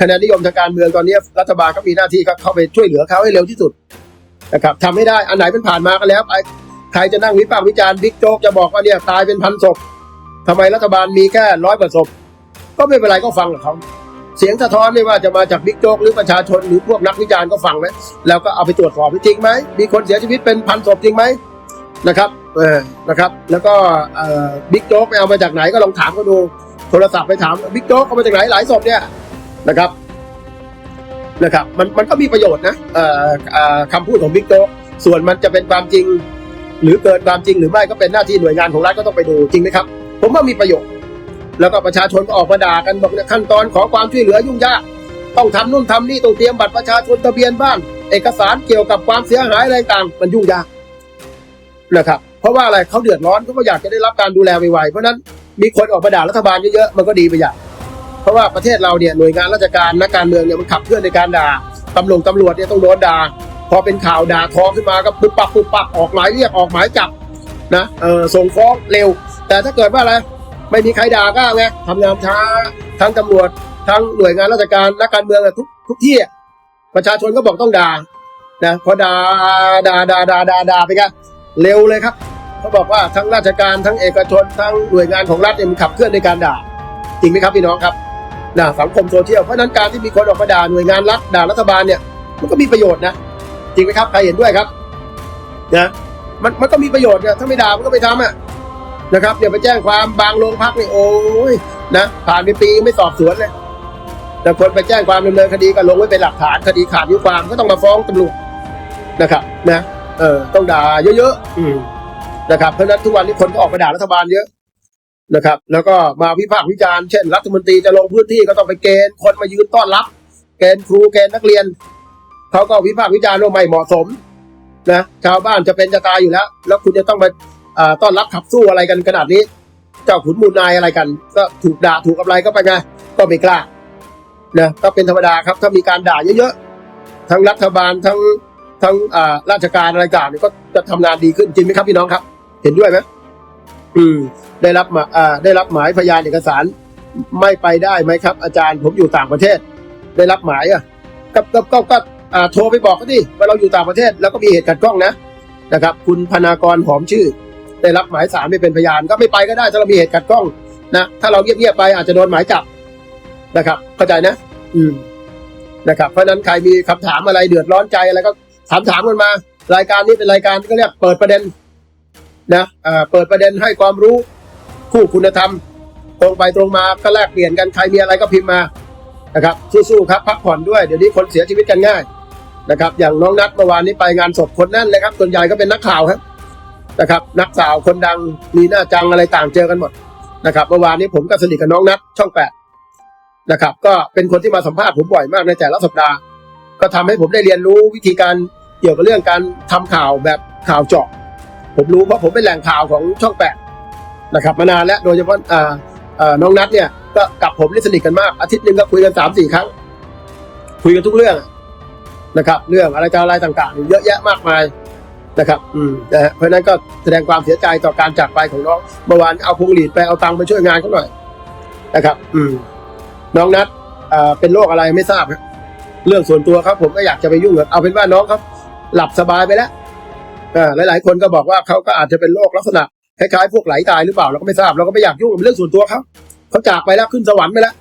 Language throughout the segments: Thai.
คะแนนนิยมทางการเมืองตอนนี้รัฐบาลก็มีหน้าที่ก็เข้าไปช่วยเหลือเขาให้เร็วที่สุดนะครับทำให้ได้อันไหนเป็นผ่านมาก็แล้วไปใครจะนั่งวิพากษ์วิจารณ์บิ๊กโจ๊กจะบอกว่าเนี่ยตายเป็นพันศพทำไมรัฐบาลมีแค่ร้อยกว่าศพก็ไม่เป็นไรก็ฟังกับเขาเสียงสะท้อนไม่ว่าจะมาจากบิ๊กโจ๊กหรือประชาชนหรือพวกนักวิจารณ์ก็ฟังไว้แล้วก็เอาไปตรวจสอบจริงไหมมีคนเสียชีวิตเป็นพันศพจริงไหมนะครับเออนะครับ แล้วก็บิ๊กโจ๊กไปเอามาจากไหนก็ลองถามเขาดูโทรศัพท์ไปถามบิ๊กโจ๊กเอามาจากไหนหลายศพเนี่ย นะครับนะครับมันมันก็มีประโยชน์นะเอ่ออคำพูดของบิ๊กโจ๊กส่วนมันจะเป็นความจริง หรือเกินความจริงหรือไม่ก็เป็นหน้าที่หน่วยงานของรัฐก็ต้องไปดูจริงไหมครับ ผมว่ามีประโยชน์ แล้วก็ประชาชนก็ออกมาด่ากันบอกเนี่ยขั้นตอนขอความช่วยเหลือยุ่งยากต้องทำนู่นทำนี่ต้องเตรียมบัตรประชาชนทะเบียนบ้าน เอกสารเกี่ยวกับความเสียหายอะไรต่างมันยุ่งยากนะครับ เพราะว่าอะไรเขาเดือดร้อนเขาก็อยากจะได้รับการดูแลไวๆเพราะฉะนั้นมีคนออกมาด่ารัฐบาลเยอะๆมันก็ดีไปอย่าง เพราะว่าประเทศเราเนี่ยหน่วยงานราชการนักการเมืองเนี่ยมันขับเคลื่อนในการด่าตำรวจตำรวจเนี่ยต้องโดนด่าพอเป็นข่าวด่าทอขึ้นมาก็ปุ๊บปับปุ๊บปับออกหมายเรียกออกหมายจับนะเออส่งฟ้องเร็ว แต่ถ้าเกิดว่าอะไรไม่มีใครด่าก็ไงทำงานช้าทั้งตำรวจทั้งหน่วยงานราชการนักการเมืองทุกทุกที่ประชาชนก็บอกต้องด่านะพอด่าด่าด่าด่าด่าด่าไปกันเร็วเลยครับเขาบอกว่าทั้งราชการทั้งเอกชนทั้งหน่วยงานของรัฐเนี่ยมันขับเคลื่อนในการด่าจริงไหมครับพี่น้องครับ นะสังคมโซเชียลเพราะนั้นการที่มีคนออกมาด่าหน่วยงานรัฐด่ารัฐบาลเนี่ย มันก็มีประโยชน์นะจริงไหมครับใครเห็นด้วยครับนะมันมันก็มีประโยชน์เนี่ยถ้าไม่ด่ามันก็ไม่ทำอะนะครับเดี๋ยวไปแจ้งความบางโรงพักนี่โอ้ยนะผ่านไปปียังไม่สอบสวนเลยแต่คนไปแจ้งความดำเนินคดีก็ลงไว้เป็นหลักฐานคดีขาดยุความก็ต้องมาฟ้องตำรวจนะครับนะเออต้องด่าเยอะๆอืมนะครับเพราะนั้นทุกวันนี้คนก็ออกมาด่ารัฐบาลเยอะ นะครับ แล้วก็มาวิพากษ์วิจารณ์เช่นรัฐมนตรีจะลงพื้นที่ก็ต้องไปเกณฑ์คนมายืนต้อนรับ เกณฑ์ครูเกณฑ์นักเรียนเขาก็วิพากษ์วิจารณ์ว่าไม่เหมาะสมนะชาวบ้านจะเป็นจะตายอยู่แล้ว แล้วคุณจะต้องมาต้อนรับขับสู้อะไรกันขนาดนี้ เจ้าขุนมูลนายอะไรกัน ก็ถูกด่าถูกอะไรก็ไปไงก็ไม่กล้านะก็เป็นธรรมดาครับถ้ามีการด่าเยอะๆทั้งรัฐบาลทั้งทั้งราชการอะไรต่างๆเนี่ก็จะทำงานดีขึ้นจริงไหมครับพี่น้องครับ เห็นด้วยไหมอืม ได้รับมาได้รับหมายพยานเอกสารไม่ไปได้ไหมครับ อาจารย์ผมอยู่ต่างประเทศ ได้รับหมายอะก็ก็ก็โทรไปบอกเขาดิว่าเราอยู่ต่างประเทศ แล้วก็มีเหตุขัดข้องนะนะครับ คุณพนากรหอมชื่อ ได้รับหมายสารไม่เป็นพยานก็ไม่ไปก็ได้ถ้าเรามีเหตุขัดข้องนะถ้าเราเงียบๆไปอาจจะโดนหมายจับนะครับ เข้าใจนะ อืมนะครับ เพราะนั้นใครมีคำถามอะไรเดือดร้อนใจอะไรก็ถามถามกันมา รายการนี้เป็นรายการที่เรียกเปิดประเด็นนะอ่าเปิดประเด็นให้ความรู้ คู่คุณธรรม ตรงไปตรงมาก็แลกเปลี่ยนกันใครมีอะไรก็พิมพ์มานะครับสู้ๆครับพักผ่อนด้วยเดี๋ยวนี้คนเสียชีวิตกันง่ายนะครับ อย่างน้องนัดเมื่อวานนี้ไปงานศพคนนั่นเลยครับส่วนใหญ่ก็เป็นนักข่าวครับนะครับ นักข่าวคนดังมีหน้าจังอะไรต่างเจอกันหมดนะครับเมื่อวานนี้ผมก็สนิทกับน้องนัดช่องแปดนะครับ ก็เป็นคนที่มาสัมภาษณ์ผมบ่อยมากในแต่ละสัปดาห์ ก็ทำให้ผมได้เรียนรู้วิธีการเกี่ยวกับเรื่องการทำข่าวแบบข่าวเจาะผมรู้เพราะผมเป็นแหล่งข่าวของช่องแปด นะครับมานานแล้วโดยเฉพาะอ่าน้องนัทเนี่ยก็กับผมนี่สนิทกันมาก อาทิตย์หนึ่งก็คุยกันสามสี่ครั้ง คุยกันทุกเรื่องนะครับ เรื่องอะไรต่ออะไรต่างๆ เยอะแยะมากมายนะครับ อืมนะฮะเพราะนั้นก็แสดงความเสียใจต่อการจากไปของน้องเมื่อวานเอาพวงหลีดไปเอาตังค์ไปช่วยงานเขาหน่อยนะครับ อืมน้องนัทอ่าเป็นโรคอะไรไม่ทราบครับเรื่องส่วนตัวครับผมก็อยากจะไปยุ่งเอาเป็นว่าน้องเขาหลับสบายไปแล้วอ่าหลายๆ คนก็บอกว่าเขาก็อาจจะเป็นโรคลักษณะ คล้ายๆพวกไหลตายหรือเปล่าเราก็ไม่ทราบเราก็ไม่อยากยุ่งกับเรื่องส่วนตัวเขาเขาจากไปแล้วขึ้นสวรรค์ไปแล้ว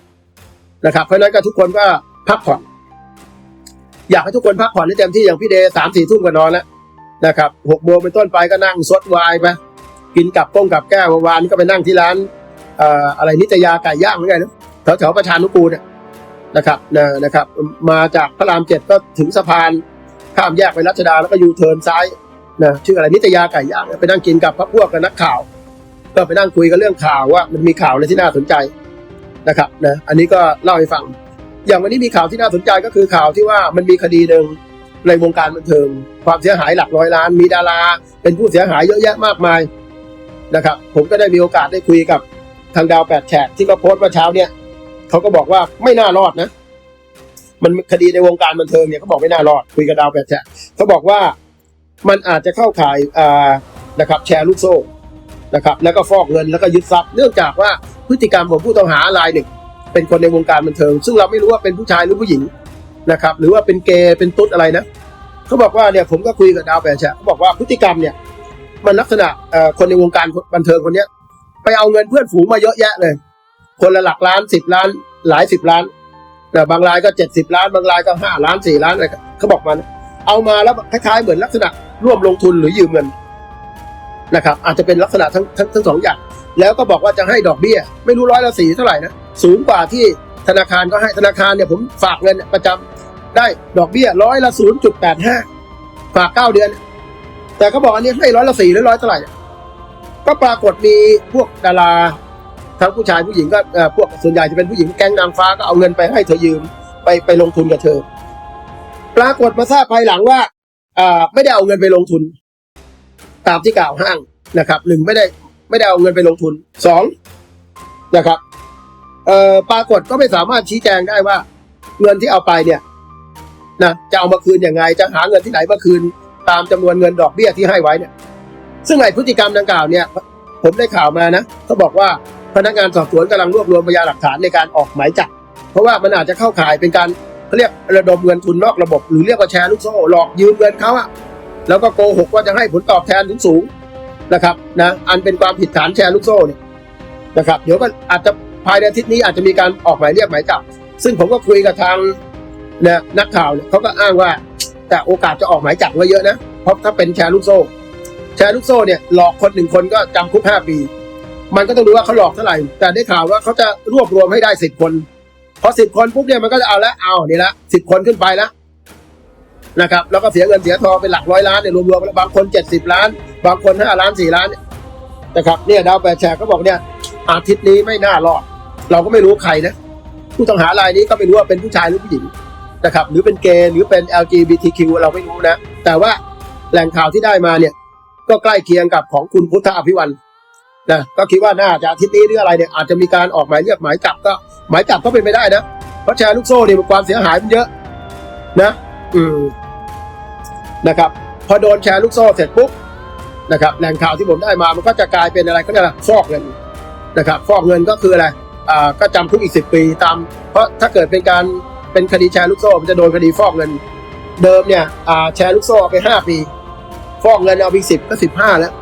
นะครับเพราะนั้นก็ทุกคนก็พักผ่อน อยากให้ทุกคนพักผ่อนให้เต็มที่อย่างพี่เดย์สามสี่ทุ่มก็นอนแล้วนะครับหกโมงเป็นต้นไปก็นั่งซดวน์ไปกินกับก้งกับแก้ววานก็ไปนั่งที่ร้านเอ่ออะไรนิตยาไก่ย่างเหมือนกันนะแถวๆประชานุกูลเนี่ยนะครับนะนะครับ มาจากพระรามเจ็ดก็ถึงสะพานข้ามแยกไปรัชดาแล้วก็ยูเทิร์นซ้าย นะชื่ออะไรนิตยาไก่ย่างไปนั่งกินกับพระพวกกับนักข่าว ก็ไปนั่งคุยกันเรื่องข่าวว่ามันมีข่าวอะไรที่น่าสนใจนะครับนะอันนี้ก็เล่าให้ฟัง อย่างวันนี้มีข่าวที่น่าสนใจก็คือข่าวที่ว่ามันมีคดีหนึ่งในวงการบันเทิง ความเสียหายหลักร้อยล้าน มีดารา เป็นผู้เสียหายเยอะแยะมากมายนะครับผมก็ได้มีโอกาสได้คุยกับทางดาวแปดแฉกที่เขาโพสต์เมื่อเช้าเนี่ยเขาก็บอกว่าไม่น่ารอดนะ มันคดีในวงการบันเทิงเนี่ยเขาบอกไม่น่ารอดคุยกับดาวแปดแฉะเขาบอกว่า มันอาจจะเข้าข่ายนะครับแชร์ลูกโซ่นะครับแล้วก็ฟอกเงินแล้วก็ยึดทรัพย์ เนื่องจากว่าพฤติกรรมของผู้ต้องหารายหนึ่ง เป็นคนในวงการบันเทิง ซึ่งเราไม่รู้ว่าเป็นผู้ชายหรือผู้หญิงนะครับหรือว่าเป็นเกย์เป็นตุ๊ดอะไรนะเขาบอกว่าเนี่ยผมก็คุยกับดาวแปรแฉะเขาบอกว่าพฤติกรรมเนี่ยมันลักษณะคนในวงการบันเทิงคนเนี้ยไปเอาเงินเพื่อนฝูงมาเยอะแยะเลย คนละหลักล้านสิบล้าน หลายสิบล้านนะบางรายก็เจ็ดสิบล้าน บางรายก็ห้าล้านสี่ล้านอะไรเขาบอกมานเอามาแล้วคล้ายๆเหมือนลักษณะ ร่วมลงทุนหรือยืมเงินนะครับ อาจจะเป็นลักษณะทั้งทั้งทั้งสองอย่าง แล้วก็บอกว่าจะให้ดอกเบี้ย ไม่รู้ร้อยละสี่เท่าไหร่นะสูงกว่าที่ธนาคารก็ให้ธนาคารเนี่ยผมฝากเงินประจำได้ดอกเบี้ยร้อยละศูนย์จุดแปดห้าฝากเก้าเดือน แต่เขาบอกอันนี้ให้ร้อยละสี่หรือร้อยเท่าไหร่ ก็ปรากฏมีพวกดาราทั้งผู้ชายผู้หญิงก็เอ่อพวกส่วนใหญ่จะเป็นผู้หญิงแก๊งนางฟ้าก็เอาเงินไปให้เธอยืมไปไปลงทุนกับเธอ ปรากฏมาทราบภายหลังว่า ไม่ได้เอาเงินไปลงทุน ตามที่กล่าวห้างนะครับหนึ่งไม่ได้ไม่ได้เอาเงินไปลงทุนสองนะครับเอ่อปรากฏก็ไม่สามารถชี้แจงได้ว่า เงินที่เอาไปเนี่ยนะจะเอามาคืนยังไง จะหาเงินที่ไหนมาคืน ตามจำนวนเงินดอกเบี้ยที่ให้ไว้เนี่ย ซึ่งไอ้พฤติกรรมดังกล่าวเนี่ย ผมได้ข่าวมานะเขาบอกว่าพนักงานสอบสวนกำลังรวบรวมพยานหลักฐานในการออกหมายจับเพราะว่ามันอาจจะเข้าข่ายเป็นการ เขาเรียกระดมเงินทุนนอกระบบ หรือเรียกว่าแชร์ลูกโซ่หลอกยืมเงินเขาอะแล้วก็โกหกว่าจะให้ผลตอบแทนถึงสูงนะครับนะอันเป็นความผิดฐานแชร์ลูกโซ่เนี่ยนะครับเดี๋ยวก็อาจจะภายในอาทิตย์นี้อาจจะมีการออกหมายเรียกหมายจับ ซึ่งผมก็คุยกับทางนี่ยนักข่าวเนี่ยเขาก็อ้างว่า แต่โอกาสจะออกหมายจับก็เยอะนะเพราะถ้าเป็นแชร์ลูกโซ่ แชร์ลูกโซ่เนี่ยหลอกคนหนึ่งคนก็จำคุกห้าปี มันก็ต้องดูว่าเขาหลอกเท่าไหร่ แต่ได้ข่าวว่าเขาจะรวบรวมให้ได้สิบคน อสิบคนปุ๊บเนี่ยมันก็จะเอาละเอานี่ละสิบคนขึ้นไปล้วนะครับแล้วก็เสียเงินเสียทองเป็นหลักร้อยล้านเนี่ยรวมๆแล้วบางคนเจ็ดสิบล้าน บางคนห้าล้านสี่ล้านเนี่ยนะครับเนี่ยดาวแปดแชร์ก็บอกเนี่ยอาทิตย์นี้ไม่น่ารอด เราก็ไม่รู้ใครนะ ผู้ต้องหารายนี้ก็ไม่รู้ว่าเป็นผู้ชายหรือผู้หญิงนะครับหรือเป็นเกย์หรือเป็น LGBTQ เราไม่รู้นะ แต่ว่าแหล่งข่าวที่ได้มาเนี่ยก็ใกล้เคียงกับของคุณพุทธอภิวัน นะก็คิดว่าน่าจะอาทิตย์นี้หรืออะไรเนี่ยอาจจะมีการออกหมายเรียกหมายจับก็หมายจับก็เป็นไปได้นะเพราะแชร์ลูกโซ่เนี่ยความเสียหายมันเยอะนะอืมนะครับ พอโดนแชร์ลูกโซ่เสร็จปุ๊บนะครับแหล่งข่าวที่ผมได้มามันก็จะกลายเป็นอะไรก็เนี่ยฟอกเงินนะครับ ฟอกเงินก็คืออะไรอ่าก็จำคุกอีกสิบปีตาม เพราะถ้าเกิดเป็นการเป็นคดีแชร์ลูกโซ่มันจะโดนคดีฟอกเงิน เดิมเนี่ยอ่าแชร์ลูกโซ่เอาไปห้าปี ฟอกเงินเอาไปสิบก็สิบห้าแล้ว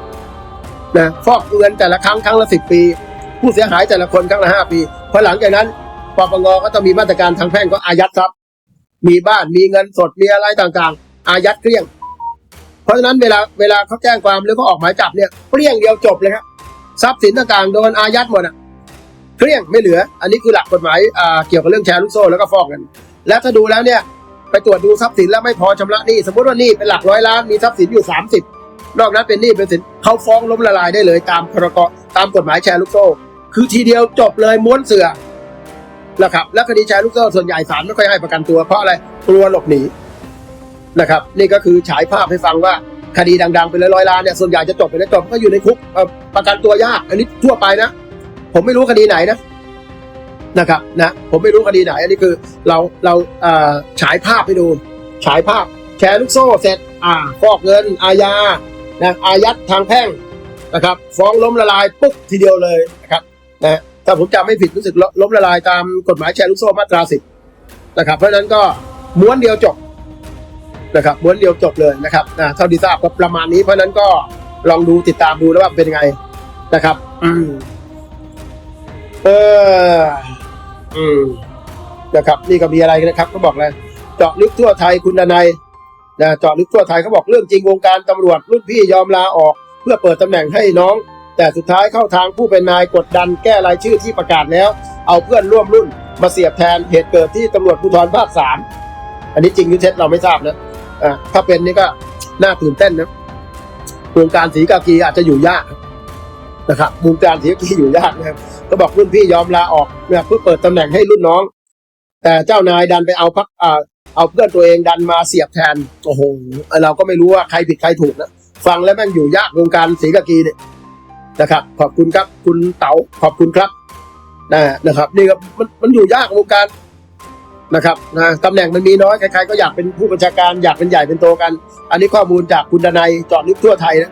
นะฟอกเงินแต่ละครั้งครั้งละสิบปี ผู้เสียหายแต่ละคนครั้งละห้าปีพอหลังจากนั้นปปงก็ต้องมีมาตรการทางแพ่งก็อายัดทรัพย์ มีบ้านมีเงินสดมีอะไรต่างๆ อายัดเกลี้ยง เพราะฉะนั้นเวลาเวลาเขาแจ้งความหรือเขาออกหมายจับเนี่ยเกลี้ยงเดียวจบเลยครับทรัพย์สินต่างๆโดนอายัดหมดอะเกลี้ยงไม่เหลือ อันนี้คือหลักกฎหมายอ่าเกี่ยวกับเรื่องแชร์ลูกโซ่แล้วก็ฟอกเงินและถ้าดูแล้วเนี่ยไปตรวจดูทรัพย์สินแล้วไม่พอชำระหนี้สมมติว่านี้เป็นหลักร้อยล้านมีทรัพย์สินอยู่สามสิบ นอกนั้นเป็นหนี้เป็นสินเขาฟ้องล้มละลายได้เลยตามพรกตามกฎหมายแชร์ลูกโซ่ คือทีเดียวจบเลยม้วนเสือนะครับและคดีแชร์ลูกโซ่ส่วนใหญ่ศาลไม่ค่อยให้ประกันตัวเพราะอะไรกลัวหลบหนีนะครับ นี่ก็คือฉายภาพให้ฟังว่าคดีดังๆเป็นร้อยๆล้านเนี่ยส่วนใหญ่จะจบไปแล้วจบก็อยู่ในคุกประกันตัวยากอันนี้ทั่วไปนะ ผมไม่รู้คดีไหนนะนะครับนะผมไม่รู้คดีไหน อันนี้คือเราเราฉายภาพให้ดู ฉายภาพแชร์ลูกโซ่เสร็จอ่าฟอกเงินอาญา นะอายัดทางแพ่งนะครับ ฟ้องล้มละลายปุ๊บทีเดียวเลยนะครับนะถ้าผมจำไม่ผิดรู้สึกล้มละลายตามกฎหมายแชร์ลูกโซ่มาตราสิบนะครับ เพราะฉะนั้นก็ม้วนเดียวจบนะครับม้วนเดียวจบเลยนะครับนะเท่าที่ทราบก็ประมาณนี้เพราะฉะนั้นก็ลองดูติดตามดูแล้วว่าเป็นยังไงนะครับ อืมเอออืมนะครับ นี่ก็มีอะไรนะครับ ก็บอกเลยเจาะลึกทั่วไทยคุณดนัย นะจาะลึกทั่วไทยเขาบอกเรื่องจริงวงการตำรวจรุ่นพี่ยอมลาออก เพื่อเปิดตำแหน่งให้น้อง แต่สุดท้ายเข้าทางผู้เป็นนายกดดันแก้รายชื่อที่ประกาศแล้ว เอาเพื่อนร่วมรุ่นมาเสียบแทนเหตุเกิดที่ตำรวจภูธรภาคสามอันนี้จริงหรือเท็จเราไม่ทราบนะอ่าถ้าเป็นนี่ก็น่าตื่นเต้นนะวงการสีกากีอาจจะอยู่ยากนะครับวงการสีกากีอยู่ยากนะครับก็บอกรุ่นพี่ยอมลาออกเนี่ยเพื่อเปิดตำแหน่งให้รุ่นน้อง แต่เจ้านายดันไปเอาพักอ่า เอาเพื่อนตัวเองดันมาเสียบแทนโอ้โหเราก็ไม่รู้ว่าใครผิดใครถูกนะฟังแล้วแม่งอยู่ยากวงการสีกากีเนี่ยนะครับ ขอบคุณครับ คุณเต๋าขอบคุณครับนะนะครับ นี่ก็มันมันอยู่ยากวงการนะครับนะตำแหน่งมันมีน้อยใครๆก็อยากเป็นผู้บัญชาการอยากเป็นใหญ่เป็นโตกัน อันนี้ข้อมูลจากคุณดนัยเจาะลึกทั่วไทยนะ